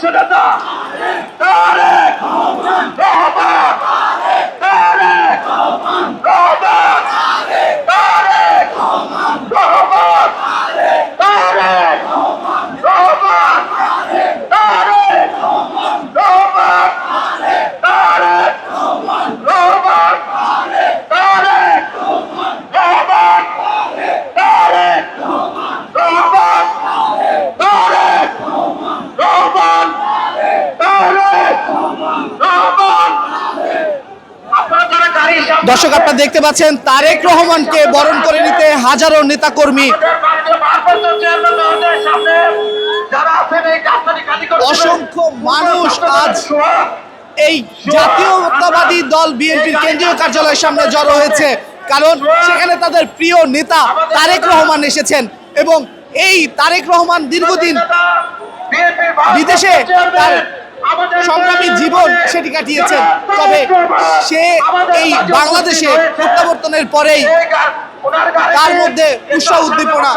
হচ্ছে দাদা? দর্শক, আপনারা দেখতে পাচ্ছেন তারেক রহমানকে বরণ করে নিতে হাজারো নেতাকর্মী। অসংখ্য মানুষ আজ এই জাতীয়তাবাদী দল বিএনপির কেন্দ্রীয় কার্যালয়ের সামনে জড়ো হয়েছে কারণ সেখানে তাদের প্রিয় নেতা তারেক রহমান এসেছেন এবং এই তারেক রহমান দীর্ঘদিন বিদেশে তার সংগ্রামী জীবন সেটি কাটিয়েছেন। তবে সে এই বাংলাদেশে প্রত্যাবর্তনের পরেই তার মধ্যে উৎসাহ উদ্দীপনা